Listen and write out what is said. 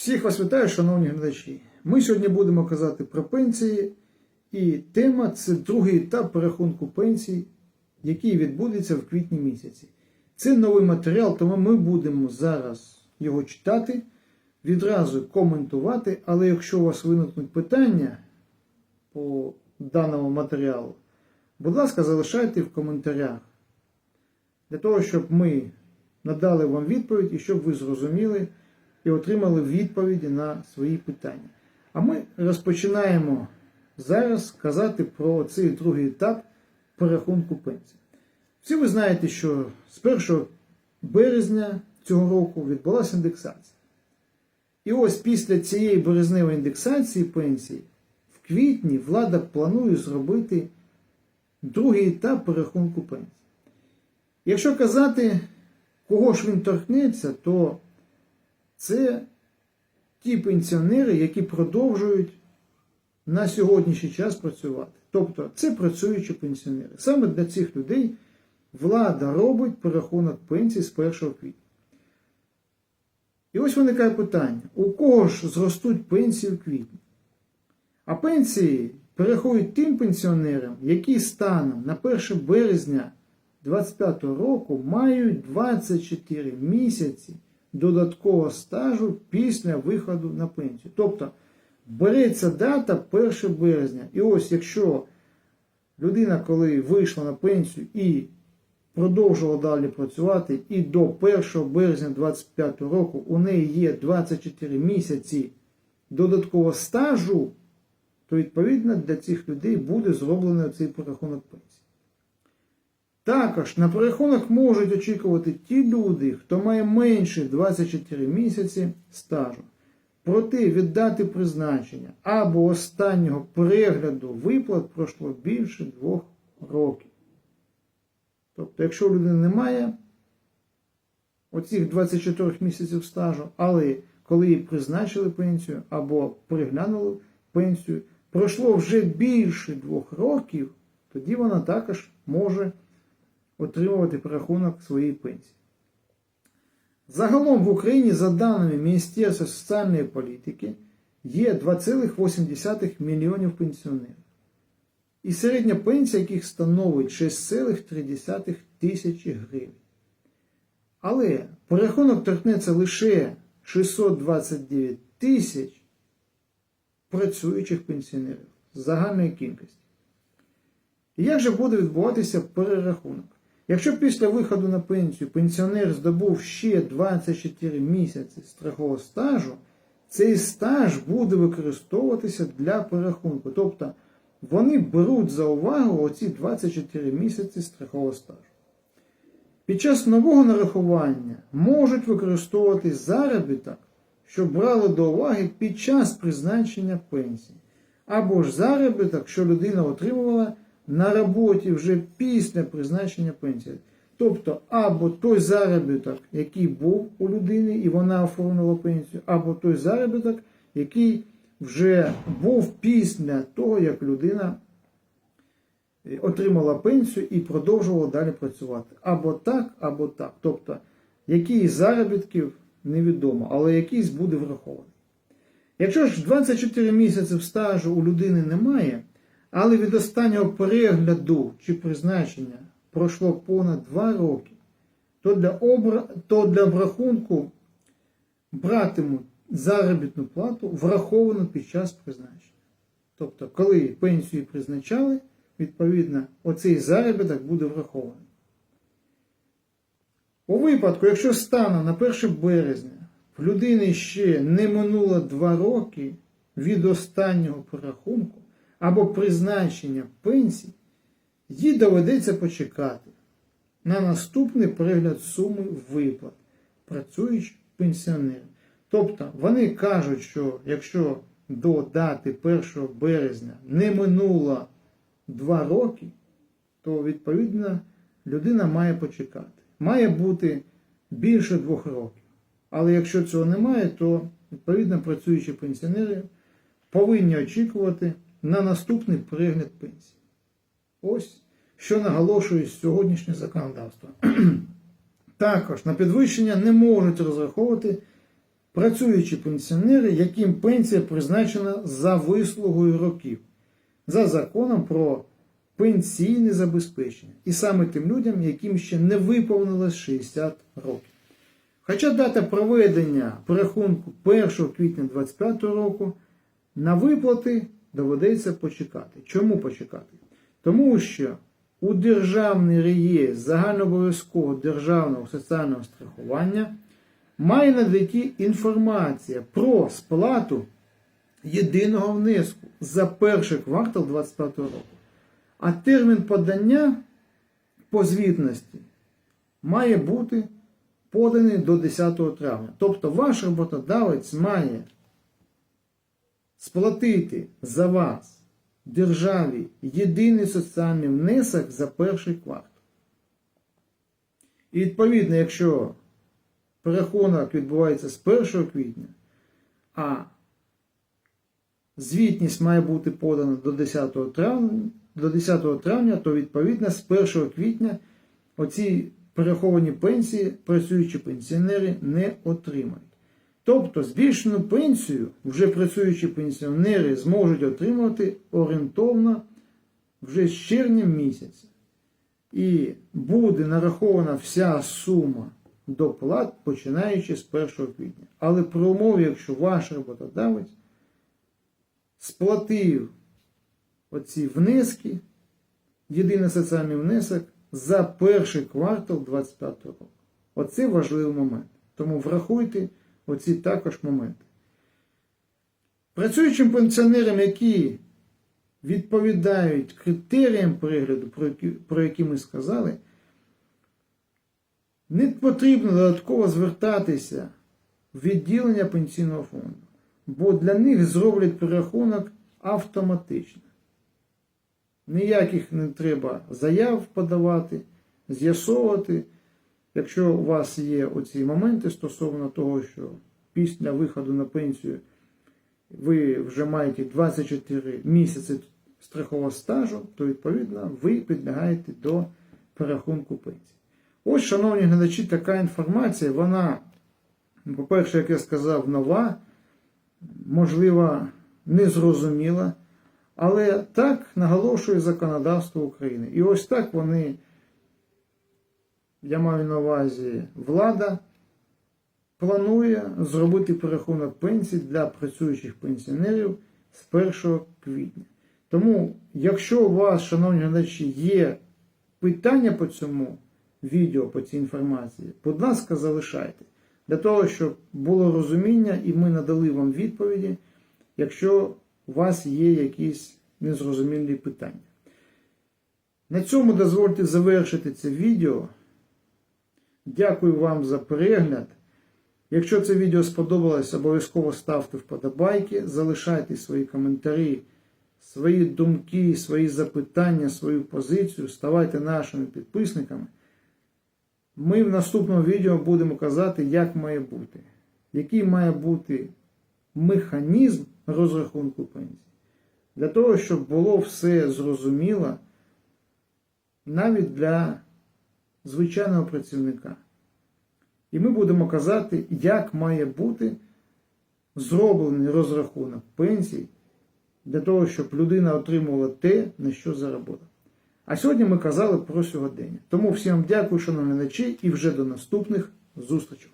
Всіх вас вітаю, шановні глядачі. Ми сьогодні будемо казати про пенсії, і тема це другий етап перерахунку пенсій, який відбудеться в квітні місяці. Це новий матеріал, тому ми будемо зараз його читати, відразу коментувати. Але якщо у вас виникнуть питання по даному матеріалу, будь ласка, залишайте в коментарях для того, щоб ми надали вам відповідь і щоб ви зрозуміли і отримали відповіді на свої питання. А ми розпочинаємо зараз казати про цей другий етап перерахунку пенсій. Всі ви знаєте, що з 1 березня цього року відбулася індексація. І ось після цієї березневої індексації пенсій в квітні влада планує зробити другий етап перерахунку пенсій. Якщо казати, кого ж він торкнеться, то це ті пенсіонери, які продовжують на сьогоднішній час працювати. Тобто це працюючі пенсіонери. Саме для цих людей влада робить перерахунок пенсій з 1 квітня. І ось виникає питання: у кого ж зростуть пенсії в квітні? А пенсії переходять тим пенсіонерам, які станом на 1 березня 2025 року мають 24 місяці додаткового стажу після виходу на пенсію. Тобто береться дата 1 березня. І ось якщо людина, коли вийшла на пенсію і продовжувала далі працювати, і до 1 березня 2025 року у неї є 24 місяці додаткового стажу, то відповідно для цих людей буде зроблений цей порахунок пенсії. Також на перерахунок можуть очікувати ті люди, хто має менше 24 місяці стажу. Проте від дати призначення або останнього перегляду виплат пройшло більше двох років. Тобто, якщо у людини немає оцих 24 місяців стажу, але коли їй призначили пенсію або переглянули пенсію, пройшло вже більше двох років, тоді вона також може отримувати перерахунок своєї пенсії. Загалом в Україні, за даними Міністерства соціальної політики, є 2,8 мільйонів пенсіонерів. І середня пенсія, яких становить 6,3 тисячі гривень. Але перерахунок торкнеться лише 629 тисяч працюючих пенсіонерів з загальної кількості. І як же буде відбуватися перерахунок? Якщо після виходу на пенсію пенсіонер здобув ще 24 місяці страхового стажу, цей стаж буде використовуватися для перерахунку. Тобто вони беруть за увагу оці 24 місяці страхового стажу. Під час нового нарахування можуть використовувати заробіток, що брали до уваги під час призначення пенсії, або ж заробіток, що людина отримувала на роботі вже після призначення пенсії. Тобто, або той заробіток, який був у людини, і вона оформила пенсію, або той заробіток, який вже був після того, як людина е, отримала пенсію і продовжувала далі працювати. Або так, або так. Тобто, з заробітків невідомо, але якийсь буде врахований. Якщо ж 24 місяці стажу у людини немає, але від останнього перегляду чи призначення пройшло понад 2 роки, то для обра... то для обрахунку братимуть заробітну плату враховану під час призначення. Тобто, коли пенсію призначали, відповідно, оцей заробіток буде врахований. У випадку, якщо станом на 1 березня в людини ще не минуло 2 роки від останнього порахунку, або призначення пенсій, їй доведеться почекати на наступний перегляд суми виплат працюючим пенсіонерам. Тобто вони кажуть, що якщо до дати 1 березня не минуло 2 роки, то відповідно людина має почекати. Має бути більше 2 років. Але якщо цього немає, то відповідно працюючі пенсіонери повинні очікувати на наступний перегляд пенсії. Ось що наголошує сьогоднішнє законодавство. Також на підвищення не можуть розраховувати працюючі пенсіонери, яким пенсія призначена за вислугою років, за законом про пенсійне забезпечення. І саме тим людям, яким ще не виповнилось 60 років. Хоча дата проведення перерахунку 1 квітня 2025 року на виплати доведеться почекати. Чому почекати? Тому що у Державний реєстр загальнообов'язкового державного соціального страхування має надійти інформація про сплату єдиного внеску за перший квартал 2025 року. А термін подання по звітності має бути поданий до 10 травня. Тобто ваш роботодавець має сплатити за вас державі єдиний соціальний внесок за перший квартал. І відповідно, якщо перерахунок відбувається з 1 квітня, а звітність має бути подана до 10 травня, до 10 травня, то відповідно з 1 квітня оці перераховані пенсії працюючі пенсіонери не отримають. Тобто збільшену пенсію вже працюючі пенсіонери зможуть отримувати орієнтовно вже з червня місяця. І буде нарахована вся сума доплат, починаючи з 1 квітня. Але при умові, якщо ваш роботодавець сплатив оці внески, єдиний соціальний внесок за перший квартал 2025 року. Оце важливий момент. Тому врахуйте оці також моменти. Працюючим пенсіонерам, які відповідають критеріям перегляду, про які, ми сказали, не потрібно додатково звертатися в відділення пенсійного фонду, бо для них зроблять перерахунок автоматично. Ніяких не треба заяв подавати, з'ясовувати. Якщо у вас є оці моменти стосовно того, що після виходу на пенсію ви вже маєте 24 місяці страхового стажу, то відповідно ви підлягаєте до перерахунку пенсії. Ось, шановні глядачі, така інформація, вона, по-перше, як я сказав, нова, можливо, незрозуміла, але так наголошує законодавство України. І ось так вони я маю на увазі влада, планує зробити перерахунок пенсій для працюючих пенсіонерів з 1 квітня. Тому, якщо у вас, шановні глядачі, є питання по цьому відео, по цій інформації, будь ласка, залишайте. Для того, щоб було розуміння і ми надали вам відповіді, якщо у вас є якісь незрозумілі питання. На цьому дозвольте завершити це відео. Дякую вам за перегляд. Якщо це відео сподобалось, обов'язково ставте вподобайки, залишайте свої коментарі, свої думки, свої запитання, свою позицію, ставайте нашими підписниками. Ми в наступному відео будемо казати, як має бути, який має бути механізм розрахунку пенсії. Для того, щоб було все зрозуміло навіть для звичайного працівника. І ми будемо казати, як має бути зроблений розрахунок пенсій для того, щоб людина отримувала те, на що заробила. А сьогодні ми казали про сьогодення. Тому всім дякую, шановні глядачі, і вже до наступних зустрічей.